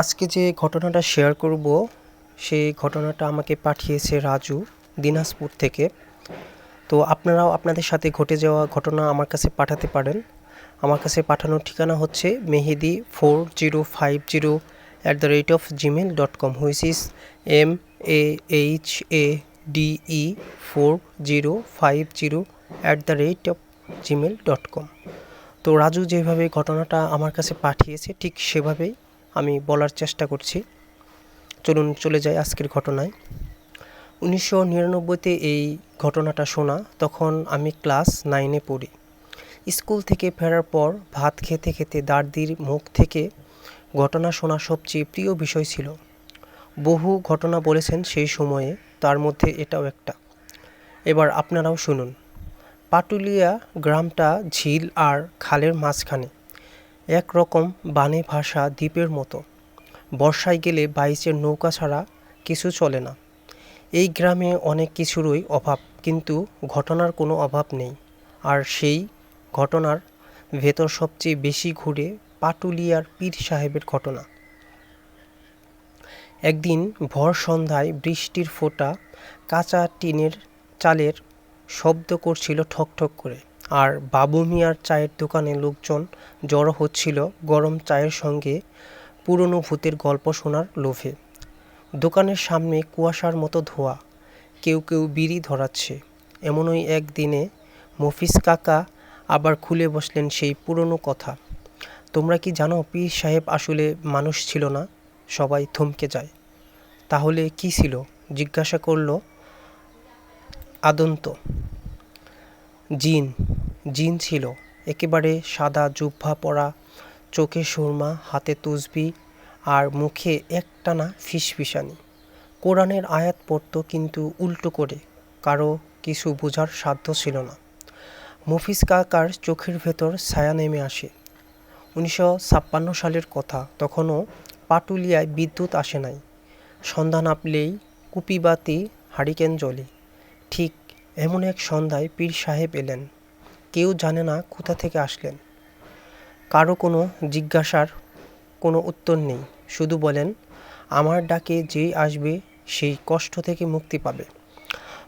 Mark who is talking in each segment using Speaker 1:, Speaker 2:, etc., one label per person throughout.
Speaker 1: আজকে যে ঘটনাটা শেয়ার করব, সেই ঘটনাটা আমাকে পাঠিয়েছে রাজু দিনাজপুর থেকে। তো আপনারাও আপনাদের সাথে ঘটে যাওয়া ঘটনা আমার কাছে পাঠাতে পারেন। আমার কাছে পাঠানোর ঠিকানা হচ্ছে Mehedi four zero five zero at the rate of Gmail dot com, which is M A H A D E four zero five zero at the rate of Gmail dot com. তো রাজু যেভাবে ঘটনাটা আমার কাছে পাঠিয়েছে, ঠিক সেভাবেই আমি বলার চেষ্টা করছি। চলুন চলে যাই আজকের ঘটনায়। উনিশশো নিরানব্বইতে এই ঘটনাটা শোনা, তখন আমি ক্লাস নাইনে পড়ি। স্কুল থেকে ফেরার পর ভাত খেতে খেতে দার্দির মুখ থেকে ঘটনা শোনা সবচেয়ে প্রিয় বিষয় ছিল। বহু ঘটনা বলেছেন সেই সময়ে, তার মধ্যে এটাও একটা। এবার আপনারাও শুনুন। পাটুলিয়া গ্রামটা ঝিল আর খালের মাঝখানে। একরকম বানে ভাষা দ্বীপের মতো। বর্ষায় গেলে বাইচের নৌকা ছাড়া কিছু চলে না। এই গ্রামে অনেক কিছুরই অভাব, কিন্তু ঘটনার কোনো অভাব নেই। আর সেই ঘটনার ভেতর সবচেয়ে বেশি ঘুরে পাটুলিয়ার পীর সাহেবের ঘটনা। একদিন ভর সন্ধ্যায় বৃষ্টির ফোঁটা কাঁচা টিনের চালের শব্দ করছিল ঠকঠক করে। আর বাবু মিয়ার চায়ের দোকানে লোকজন জড়ো হচ্ছিল গরম চায়ের সঙ্গে পুরনো ভূতের গল্প শোনার লোভে। দোকানের সামনে কুয়াশার মতো ধোয়া, কেউ কেউ বিড়ি ধরাচ্ছে। এমনই একদিনে মফিজ কাকা আবার খুলে বসলেন সেই পুরনো কথা। তোমরা কি জানো পীর সাহেব আসলে মানুষ ছিল না? সবাই থমকে যায়। তাহলে কি ছিল? জিজ্ঞাসা করল আদন্ত। জিন জিন ছিল। একেবারে সাদা জুব্ভা পরা, চোখে সুরমা, হাতে তুসবি আর মুখে একটানা ফিসফিসানি। কোরআনের আয়াত পড়ত কিন্তু উল্টো করে, কারও কিছু বোঝার সাধ্য ছিল না। মফিজ কাকার চোখের ভেতর ছায়া নেমে আসে। উনিশশো ছাপ্পান্ন সালের কথা, তখনও পাটুলিয়ায় বিদ্যুৎ আসে নাই। সন্ধ্যা নাপলেই কুপিবাতি হারিকেন জ্বলে। ঠিক এমন এক সন্ধ্যায় পীর সাহেব এলেন। কেউ জানে না কোথা থেকে আসলেন। কারও কোনো জিজ্ঞাসার কোনো উত্তর নেই। শুধু বলেন, আমার ডাকে যেই আসবে, সেই কষ্ট থেকে মুক্তি পাবে।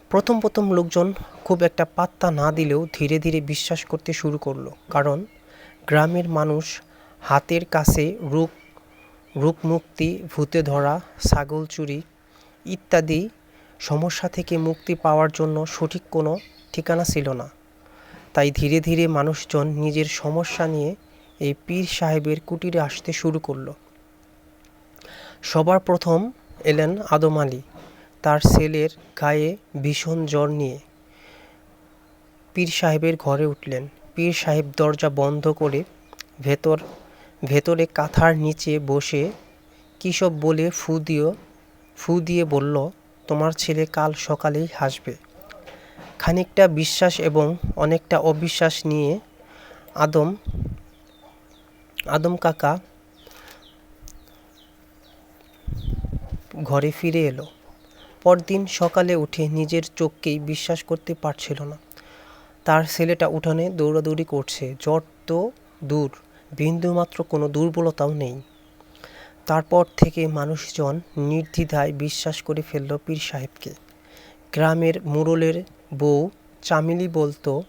Speaker 1: প্রথম প্রথম লোকজন খুব একটা পাত্তা না দিলেও ধীরে ধীরে বিশ্বাস করতে শুরু করল। কারণ, গ্রামের মানুষ হাতের কাছে রোগ রোগ মুক্তি ভূতে ধরা, ছাগল চুরি ইত্যাদি সমস্যা থেকে মুক্তি পাওয়ার জন্য সঠিক কোনো ঠিকানা ছিল না। তাই ধীরে ধীরে মানুষজন নিজের সমস্যা নিয়ে এই পীর সাহেবের কুটিরে আসতে শুরু করল। সবার প্রথম এলেন আদম আলী। তার ছেলের গায়ে ভীষণ জ্বর নিয়ে পীর সাহেবের ঘরে উঠলেন। পীর সাহেব দরজা বন্ধ করে ভেতর, ভেতরে কাঁথার নিচে বসে কী সব বলে ফু দিয়ে ফু দিয়ে বলল, তোমার ছেলে কাল সকালেই হাসবে। খানিকটা বিশ্বাস এবং অনেকটা অবিশ্বাস নিয়ে আদম আদম কাকা ঘরে ফিরে এলো। পরদিন সকালে উঠে নিজের চোখকেই বিশ্বাস করতে পারছিল না। তার ছেলেটা উঠানে দৌড়াদৌড়ি করছে। জ্বর তো দূর, বিন্দুমাত্র কোনো দুর্বলতাও নেই। তারপর থেকে মানুষজন নির্দ্বিধায় বিশ্বাস করে ফেলল পীর সাহেবকে। গ্রামের মুরলের বউ চামিলি বলতো,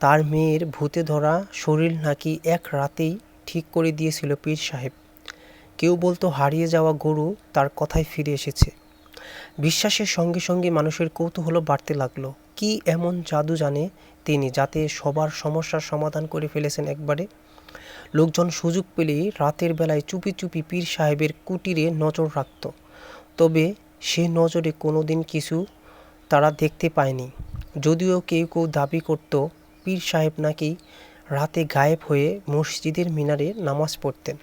Speaker 1: তার মেয়ের ভূতে ধরা শরীর নাকি এক রাতেই ঠিক করে দিয়েছিল পীর সাহেব। কেউ বলতো হারিয়ে যাওয়া গরু তার কথায় ফিরে এসেছে। বিশ্বাসের সঙ্গে সঙ্গে মানুষের কৌতূহল বাড়তে লাগল। কি এমন জাদু জানে তিনি যাতে সবার সমস্যার সমাধান করে ফেলেছেন একবারে? লোকজন সুযোগ পেলেই রাতের বেলায় চুপি চুপি পীর সাহেবের কুটিরে নজর রাখত। তবে সে নজরে কোনো দিন কিছু তারা দেখতে পায়নি। যদিও কেউ কেউ দাবি করত, পীর সাহেব নাকি রাতে গায়েব হয়ে মসজিদের মিনারে নামাজ পড়তেন।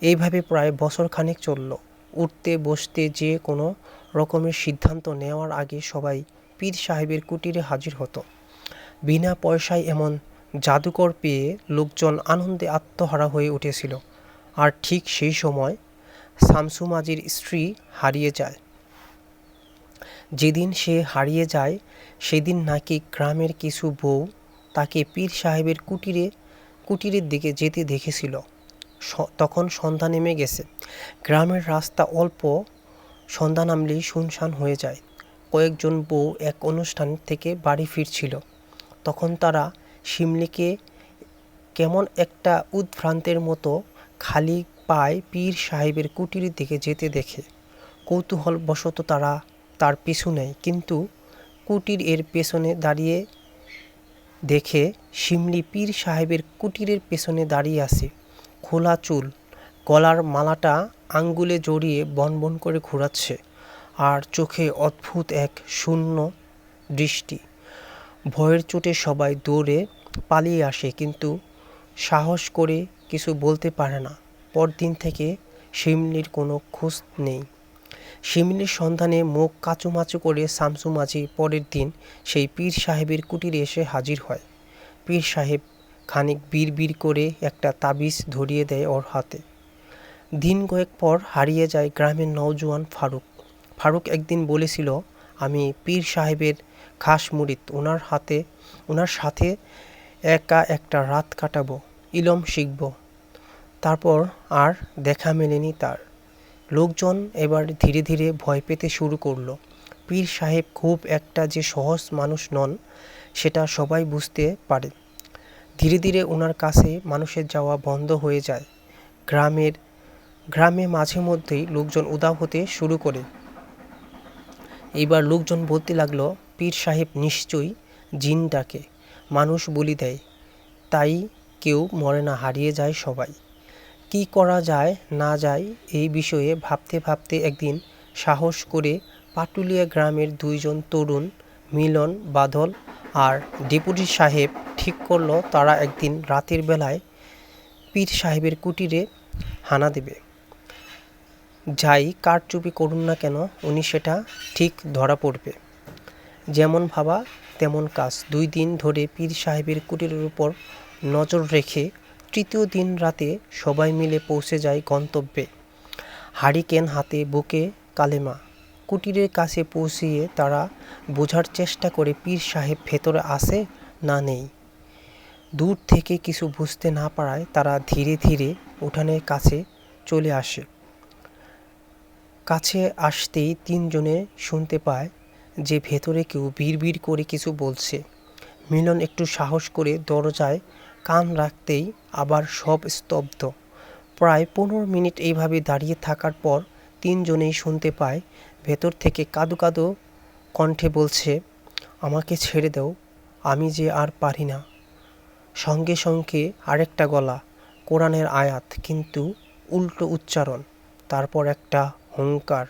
Speaker 1: এইভাবে প্রায় বছর খানেক চলল। উঠতে, বসতে যে কোনো রকমের সিদ্ধান্ত নেওয়ার আগে সবাই পীর সাহেবের কুটিরে হাজির হতো। বিনা পয়সায় এমন জাদুকর পেয়ে লোকজন আনন্দে আত্মহারা হয়ে উঠেছিল। আর ঠিক সেই সময় শামসু মাজির স্ত্রী হারিয়ে যায়। যেদিন সে হারিয়ে যায়, সেদিন নাকি গ্রামের কিছু বউ তাকে পীর সাহেবের কুটিরে, কুটিরের দিকে যেতে দেখেছিল। তখন সন্ধ্যা নেমে গেছে। গ্রামের রাস্তা অল্প, সন্ধ্যা নামলেই শুনশান হয়ে যায়। কয়েকজন বউ এক অনুষ্ঠান থেকে বাড়ি ফিরছিল। তখন তারা শিমলিকে কেমন একটা উদ্ভ্রান্তের মতো খালি পায় পীর সাহেবের কুটিরের দিকে যেতে দেখে। কৌতূহলবশত তারা তার পিছু নেয়। কিন্তু কুটির এর পেছনে দাঁড়িয়ে দেখে শিমলি পীর সাহেবের কুটিরের পেছনে দাঁড়িয়ে আছে। খোলা চুল, গলার মালাটা আঙ্গুলে জড়িয়ে বনবন করে ঘোরাচ্ছে আর চোখে অদ্ভুত এক শূন্য দৃষ্টি। ভয়ের চোটে সবাই দৌড়ে পালিয়ে আসে কিন্তু সাহস করে কিছু বলতে পারে না। পরদিন থেকে শিমলির কোনো খোঁজ নেই। শিমলির সন্ধানে মুখ কাচুমাচু করে শামসু মাঝি পরের দিন সেই পীর সাহেবের কুটিরে এসে হাজির হয়। পীর সাহেব খানিক বিড় করে একটা তাবিজ ধরিয়ে দেয় ওর হাতে। দিন কয়েক পর হারিয়ে যায় গ্রামের নওজোয়ান ফারুক। ফারুক একদিন বলেছিল, আমি পীর সাহেবের খাস মুরিদ ওনার হাতে ওনার সাথে একা একটা রাত কাটাবো, ইলম শিখব। তারপর আর দেখা মেলেনি তার। লোকজন এবার ধীরে ধীরে ভয় পেতে শুরু করল। পীর সাহেব খুব একটা যে সহজ মানুষ নন, সেটা সবাই বুঝতে পারে। ধীরে ধীরে ওনার কাছে মানুষের যাওয়া বন্ধ হয়ে যায়। গ্রামের, গ্রামে মাঝে মধ্যেই লোকজন উদাও হতে শুরু করে। এইবার লোকজন বলতে লাগল, পীর সাহেব নিশ্চয়ই জিন ডাকে মানুষ বলি দেয়, তাই কেউ মরে না, হারিয়ে যায় সবাই। কি করা যায়, না যায়, এই বিষয়ে ভাবতে ভাবতে একদিন সাহস করে পাটুলিয়া গ্রামের দুইজন তরুণ, মিলন বাদল আর ডেপুটি সাহেব ঠিক করল তারা একদিন রাতের বেলায় পীর সাহেবের কুটিরে হানা দেবে। যাই কারচুপি করুন না কেন, উনি সেটা ঠিক ধরা পড়বে। যেমন ভাবা তেমন কাজ। দুই দিন ধরে পীর সাহেবের কুটিরের উপর নজর রেখে তৃতীয় দিন রাতে সবাই মিলে পৌঁছে যায় গন্তব্যে। হারিকেন হাতে, বুকে কালেমা। কুটিরের কাছে পৌঁছিয়ে তারা বোঝার চেষ্টা করে, পীর সাহেব ভেতরে আছে না নেই। দূর থেকে কিছু বুঝতে না পারায় তারা ধীরে ধীরে উঠানের কাছে চলে আসে। কাছে আসতেই তিনজনে শুনতে পায় যে ভেতরে কেউ বিড়বিড় করে কিছু বলছে। মিলন একটু সাহস করে দরজায় কান রাখতেই আবার সব স্তব্ধ। প্রায় পনেরো মিনিট এইভাবে দাঁড়িয়ে থাকার পর তিনজনেই শুনতে পায়, ভেতর থেকে কাদো কাদো কণ্ঠে বলছে, আমাকে ছেড়ে দাও, আমি যে আর পারি না। সঙ্গে সঙ্গে আরেকটা গলা, কোরআনের আয়াত, কিন্তু উল্টো উচ্চারণ। তারপর একটা হুঙ্কার।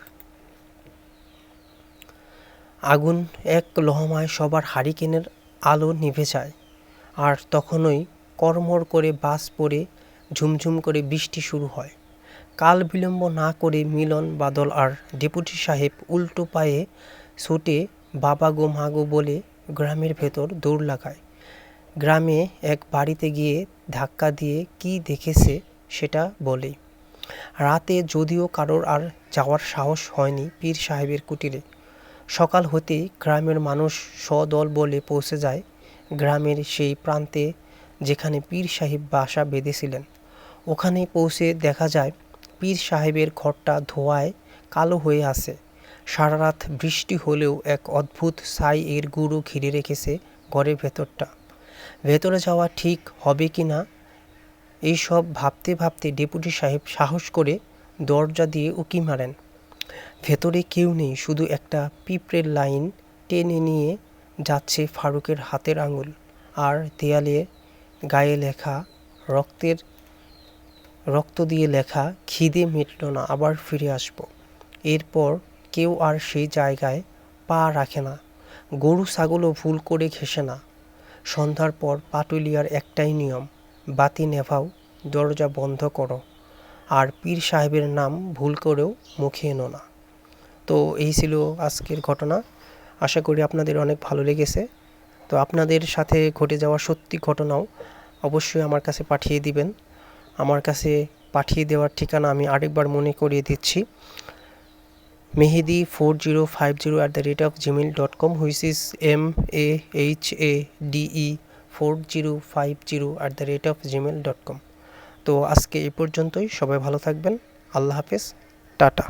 Speaker 1: আগুন এক লহমায় সবার হারিকেনের আলো নিভে যায়, আর তখনই কর্মর করে বাস পড়ে ঝুমঝুম করে বৃষ্টি শুরু হয়। কাল বিলম্ব না করে মিলন বাদল আর ডেপুটি সাহেব উল্টো পায়ে ছুটে বাবা গো মাগো বলে গ্রামের ভেতর দৌড় লাগায়। গ্রামে এক বাড়িতে গিয়ে ধাক্কা দিয়ে কি দেখেছে সেটা বলে। রাতে যদিও কারোর আর যাওয়ার সাহস হয়নি পীর সাহেবের কুটিরে। সকাল হতেই গ্রামের মানুষ সদল বলে পৌঁছে যায়। গ্রামের সেই প্রান্তে যেখানে পীর সাহেব বাসা বেঁধেছিলেন। ওখানে পৌঁছে দেখা যায়, পীর সাহেবের ঘরটা ধোঁয়ায় কালো হয়ে আছে। সারা রাত বৃষ্টি হলেও এক অদ্ভুত ছাই এর গুঁড়ো ঘিরে রেখেছে ঘরের ভেতরটা। ভেতরে যাওয়া ঠিক হবে কি না, এইসব ভাবতে ভাবতে ডেপুটি সাহেব সাহস করে দরজা দিয়ে উকি মারেন। ভেতরে কেউ নেই, শুধু একটা পিঁপড়ের লাইন টেনে নিয়ে যাচ্ছে ফারুকের হাতের আঙুল আর দেয়ালে গায়ে লেখা, রক্তের, রক্ত দিয়ে লেখা, খিদে মিটল না, আবার ফিরে আসব। এরপর কেউ আর সেই জায়গায় পা রাখে না, গরু ছাগলও ভুল করে ঘেসে না। সন্ধ্যার পর পাটুলিয়ার একটাই নিয়ম, বাতি নেভাও, দরজা বন্ধ করো, আর পীর সাহেবের নাম ভুল করেও মুখে এনো না। তো এই ছিল আজকের ঘটনা। আশা করি আপনাদের অনেক ভালো লেগেছে। তো আপনাদের সাথে ঘটে যাওয়া সত্যি ঘটনাও অবশ্যই আমার কাছে পাঠিয়ে দিবেন। আমার কাছে পাঠিয়ে দেওয়ার ঠিকানা আমি আরেকবার মনে করিয়ে দিচ্ছি। Mehedi four zero five zero at the rate of Gmail dot com, which is M A H A D E four zero five zero at the rate of Gmail dot com. তো আজকে এ পর্যন্তই, সবাই ভালো থাকবেন, আল্লাহ হাফেজ, tata.